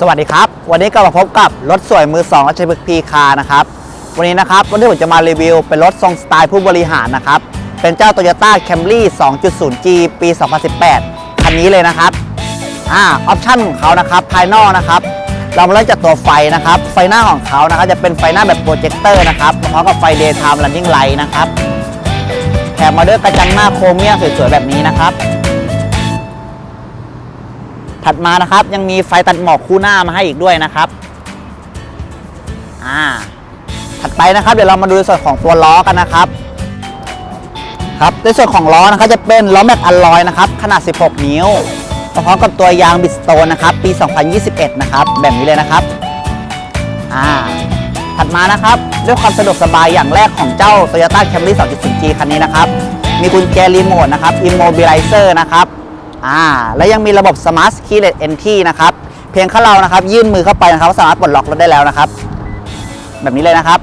สวัสดีครับ วันนี้ก็มาพบกับรถสวยมือ2รัชพฤกษ์พีคานะครับ วันนี้นะครับวันที่ผมจะมารีวิว เป็นรถทรงสไตล์ผู้บริหารนะครับ เป็นเจ้า Toyota Camry 2.0G ปี 2018 คันนี้เลยนะครับ อ่า ออปชั่นของเขานะครับ ภายนอกนะครับ เรามาเริ่มจากตัวไฟนะครับ ไฟหน้าของเขานะครับจะเป็นไฟหน้าแบบโปรเจคเตอร์นะครับพร้อมกับไฟ Daytime Running Light นะครับ แถมมาด้วยกระจังหน้าโครเมียมสวยๆแบบนี้นะครับ ถัดมานะครับยังมีไฟตัดหมอกคู่หน้ามาให้อีกด้วยนะครับอ่าถัดไปนะครับ เดี๋ยวเรามาดูในส่วนของตัวล้อกันนะครับครับในส่วนของล้อนะครับจะเป็นล้อแม็กอลลอยนะครับขนาด 16 นิ้วพร้อมกับตัวยางบิสโตนนะครับปี 2021 นะครับแบบนี้เลยนะครับอ่าถัดมานะครับด้วยความสะดวกสบายอย่างแรกของเจ้า Toyota Camry 2.0G คันนี้นะครับ มีกุญแจรีโมทนะครับ Immobilizer นะครับ อ่าและยังมีระบบ Smart Keyless Entry นะครับ เพียงแค่เรานะครับ ยื่นมือเข้าไปนะครับก็สามารถปลดล็อกรถได้แล้วนะครับ แบบนี้เลยนะครับ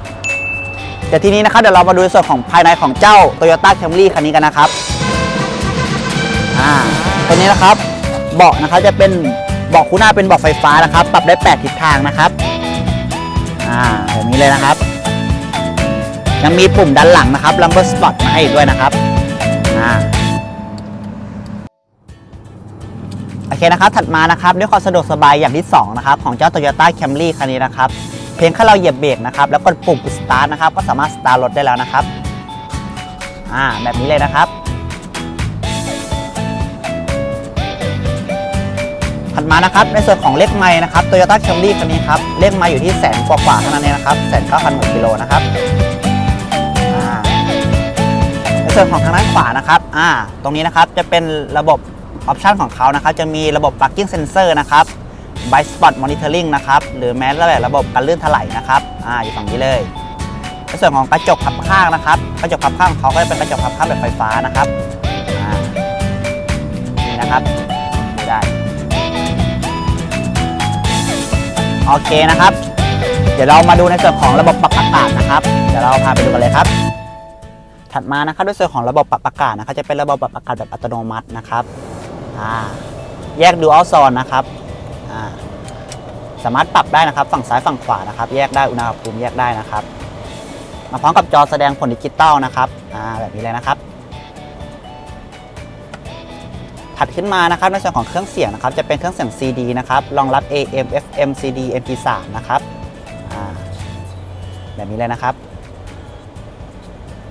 เดี๋ยวทีนี้นะครับเดี๋ยวเรามาดูในส่วนของภายในของเจ้า Toyota Camry คันนี้กันนะครับอ่าตัวนี้นะครับเบาะนะครับจะเป็นเบาะคู่หน้าเป็นเบาะไฟฟ้านะครับ ปรับได้ 8 ทิศทางนะครับอ่าแบบนี้เลยนะครับ ยังมีปุ่มด้านหลังนะครับ Lumbar Spot มาให้อีกด้วยนะครับอ่า โอเคนะครับ ถัดมานะครับด้วยความสะดวกสบายอย่างที่2นะครับของเจ้า Toyota Camry คันนี้นะครับ เพียงแค่เราเหยียบเบรกนะครับแล้วกดปุ่ม Start นะครับก็สามารถ Start รถได้แล้วนะครับอ่าแบบนี้เลยนะครับถัดมานะครับในส่วนของเลขไม้นะครับ Toyota Camry คันนี้ครับเลขไม้อยู่ที่แสนกว่าๆเท่านั้นเองนะครับแสนเก้าพันกิโลนะครับอ่าในส่วนของทางด้านขวานะครับอ่าตรงนี้นะครับจะเป็นระบบ ออปชันของเขานะครับจะมีระบบ parking sensor นะครับ blind spot monitoring นะครับ หรือแม้แต่ระบบการลื่นถลายนะครับอ่าอยู่ฝั่งนี้เลยในส่วนของกระจกพับข้างนะครับ กระจกพับข้างของเขาก็จะเป็นกระจกพับข้างแบบไฟฟ้านะครับอ่านี่นะครับดูได้โอเคนะครับ เดี๋ยวเรามาดูในส่วนของระบบปรับอากาศนะครับ เดี๋ยวเราพาไปดูกันเลยครับ ถัดมานะครับด้วยส่วนของระบบปรับอากาศนะครับ จะเป็นระบบปรับอากาศแบบอัตโนมัตินะครับ แยกดูอัลซอนนะครับสามารถปรับได้นะครับ ฝั่งซ้ายฝั่งขวานะครับ แยกได้อุณหภูมิแยกได้นะครับ มาพร้อมกับจอแสดงผลดิจิตอลนะครับแบบนี้เลยนะครับ ถัดขึ้นมานะครับในส่วนของเครื่องเสียงนะครับ จะเป็นเครื่องเสียง CD นะครับรองรับ AM FM CD MP3 นะครับแบบนี้เลยนะครับ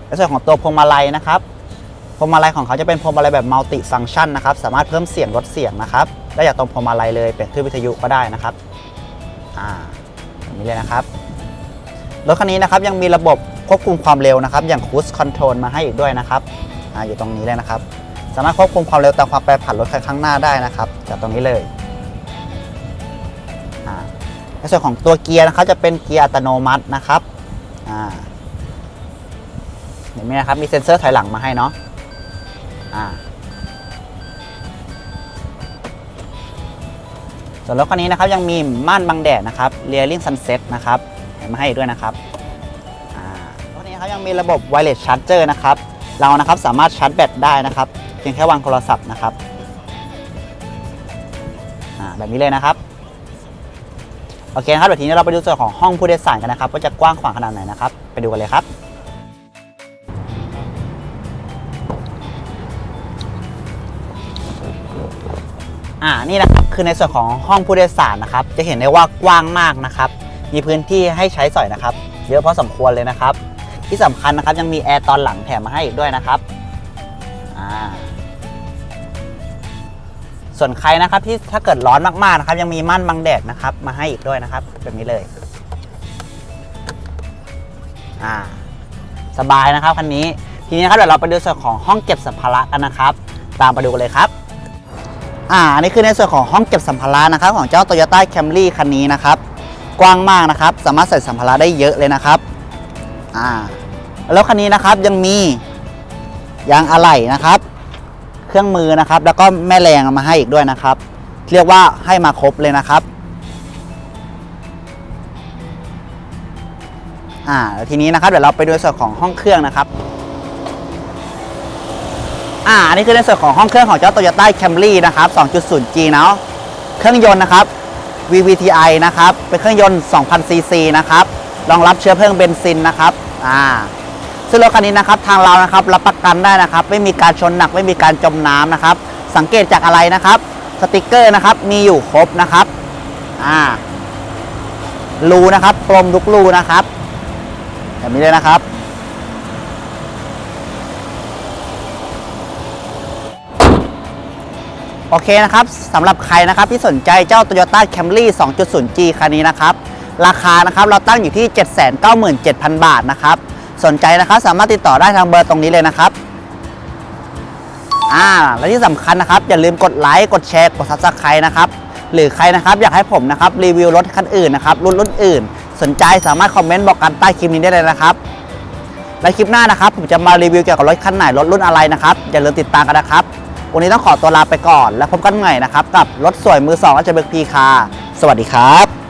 ในส่วนของตัวพวงมาลัยนะครับ พวงมาลัยของเขาจะเป็นพวงมาลัยแบบมัลติฟังชันนะครับสามารถเพิ่มเสียงลดเสียงนะครับได้จากตรงพวงมาลัยเลยเปลี่ยนคลื่นวิทยุก็ได้นะครับอ่าแบบนี้เลยนะครับรถคันนี้นะครับยังมีระบบควบคุมความเร็วนะครับ อย่าง Cruise Control มาให้อีกด้วยนะครับอ่าอยู่ตรงนี้เลยนะครับ สามารถควบคุมความเร็วตามความแปรผันรถคันข้างหน้าได้นะครับจากตรงนี้เลยอ่าในส่วนของตัวเกียร์นะครับจะเป็นเกียร์อัตโนมัตินะครับอ่าเห็นไหมนะครับมีเซ็นเซอร์ถอยหลังมาให้เนาะ อ่าส่วนรถคันนี้นะครับยังมีม่านบังแดดนะครับ Rearing Sunset นะครับเห็นมาให้ด้วยนะครับรถนี้ครับยังมีระบบ Wireless Charger นะครับ เรานะครับสามารถชาร์จแบตได้นะครับ เพียงแค่วางโทรศัพท์นะครับแบบนี้เลยนะครับ โอเคครับเดี๋ยวทีนี้เราไปดูส่วนของห้องผู้โดยสารกันนะครับว่าจะกว้างขวางขนาดไหนนะครับ ไปดูกันเลยครับ อ่านี่นะครับคือในส่วนของห้องผู้โดยสารนะครับ จะเห็นได้ว่ากว้างมากนะครับ มีพื้นที่ให้ใช้สอยนะครับ เยอะพอสมควรเลยนะครับ ที่สำคัญนะครับยังมีแอร์ตอนหลังแถมมาให้อีกด้วยนะครับอ่าส่วนใครนะครับที่ถ้าเกิดร้อนมากๆนะครับ ยังมีม่านบังแดดนะครับ มาให้อีกด้วยนะครับแบบนี้เลยอ่าสบายนะครับคันนี้ ทีนี้ครับเดี๋ยวเราไปดูส่วนของห้องเก็บสัมภาระกันนะครับ ตามไปดูกันเลยครับ อ่านนี้คือในส่วนของห้องเก็บสัมภาระนะครับของเจ้า Toyota Camry คันนี้นะครับ กว้างมากนะครับ สามารถใส่สัมภาระได้เยอะเลยนะครับอ่าแล้วคันนี้นะครับยังมียางอะไหล่นะครับ เครื่องมือนะครับ แล้วก็แม่แรงมาให้อีกด้วยนะครับ เรียกว่าให้มาครบเลยนะครับอ่าทีนี้นะครับเดี๋ยวเราไปดูส่วนของห้องเครื่องนะครับ อ่าอันนี้คือในส่วนของห้องเครื่องของเจ้า Toyota Camry นะครับ 2.0G เนาะเครื่องยนต์นะครับ VVTi นะครับ เป็นเครื่องยนต์ 2,000ซีซีนะครับ รองรับเชื้อเพลิงเบนซินนะครับอ่าซึ่งรถคันนี้นะครับทางเรานะครับรับประกันได้นะครับ ไม่มีการชนหนักไม่มีการจมน้ำนะครับ สังเกตจากอะไรนะครับ สติกเกอร์นะครับมีอยู่ครบนะครับอ่ารูนะครับกลมทุกรูนะครับแบบนี้เลยนะครับ โอเคนะครับสำหรับใครนะครับที่สนใจเจ้า Toyota Camry 2.0G คันนี้นะครับราคานะครับเราตั้งอยู่ที่ 797,000 บาทนะครับสนใจนะครับสามารถติดต่อได้ทางเบอร์ตรงนี้เลยนะครับอ่าและที่สำคัญนะครับอย่าลืมกดไลค์กดแชร์กด Subscribe นะครับหรือใครนะครับอยากให้ผมนะครับรีวิวรถคันอื่นนะครับรุ่นรุ่นอื่น สนใจสามารถคอมเมนต์บอกกันใต้คลิปนี้ได้เลยนะครับและคลิปหน้านะครับผมจะมารีวิวเกี่ยวกับรถคันไหนรถรุ่นอะไรนะครับอย่าลืมติดตามกันนะครับ วันนี้ต้องขอตัวลาไปก่อน แล้วพบกันใหม่นะครับ กับรถสวยมือสองอาจจะเบิกพีคาสวัสดีครับ